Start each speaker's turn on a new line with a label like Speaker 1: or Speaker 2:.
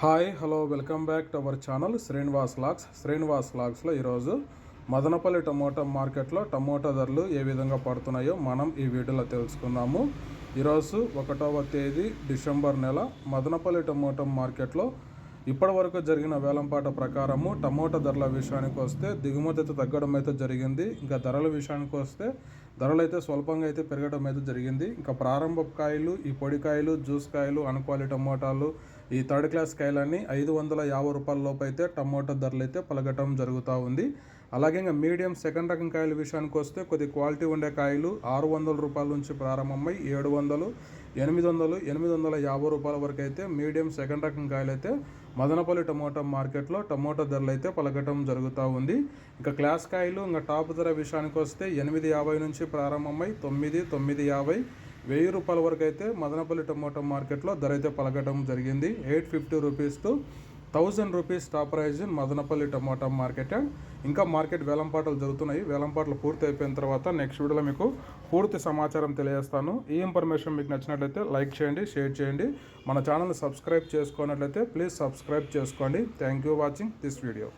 Speaker 1: Hi hello welcome back to our channel Srinivas lakhs. Srinivas లాక్స్లో ఈరోజు Madanapalle tomato మార్కెట్లో టమోటా ధరలు ఏ విధంగా పడుతున్నాయో మనం ఈ వీడియోలో తెలుసుకుందాము. ఈరోజు ఒకటవ తేదీ డిసెంబర్ నెల. మదనపల్లి టమోటా మార్కెట్లో ఇప్పటి వరకు జరిగిన వేలంపాట ప్రకారము టమోటా ధరల విషయానికి వస్తే దిగుమతి అయితే తగ్గడం అయితే జరిగింది. ఇంకా ధరల విషయానికి వస్తే ధరలు అయితే స్వల్పంగా అయితే పెరగడం అయితే జరిగింది. ఇంకా ప్రారంభ కాయలు ఈ పొడి కాయలు జ్యూస్ కాయలు అనుకోవాలి టమోటాలు ఈ థర్డ్ క్లాస్ కాయలన్నీ ఐదు వందల యాభై రూపాయల లోపు అయితే టమోటా ధరలు అయితే పలకటం జరుగుతూ ఉంది. అలాగే ఇంకా మీడియం సెకండ్ రకం కాయల విషయానికి వస్తే కొద్ది క్వాలిటీ ఉండే కాయలు ఆరు వందల రూపాయల నుంచి ప్రారంభమై ఏడు వందలు ఎనిమిది వందలు ఎనిమిది వందల యాభై రూపాయల వరకు అయితే మీడియం సెకండ్ రకం కాయలు అయితే మదనపల్లి టమోటా మార్కెట్లో టమోటా ధరలు అయితే పలకటం జరుగుతూ ఉంది. ఇంకా క్లాస్ కాయలు ఇంకా టాప్ ధర విషయానికి వస్తే ఎనిమిది యాభై నుంచి ప్రారంభమై తొమ్మిది తొమ్మిది యాభై వెయ్యి రూపాయల వరకు అయితే మదనపల్లి టమోటా మార్కెట్లో ధర అయితే పలకటం జరిగింది. Eight fifty rupees to thousand rupees top price Madanapalle tomato market. ఇంకా మార్కెట్ వేలంపాటలు జరుగుతున్నాయి. వేలంపాటలు పూర్తి అయిపోయిన తర్వాత నెక్స్ట్ వీడియోలో మీకు పూర్తి సమాచారం తెలియజేస్తాను. ఈ ఇన్ఫర్మేషన్ మీకు నచ్చినట్లయితే లైక్ చేయండి షేర్ చేయండి. మన ఛానల్ని సబ్స్క్రైబ్ చేసుకున్నట్లయితే ప్లీజ్ సబ్స్క్రైబ్ చేసుకోండి. Thank you watching this video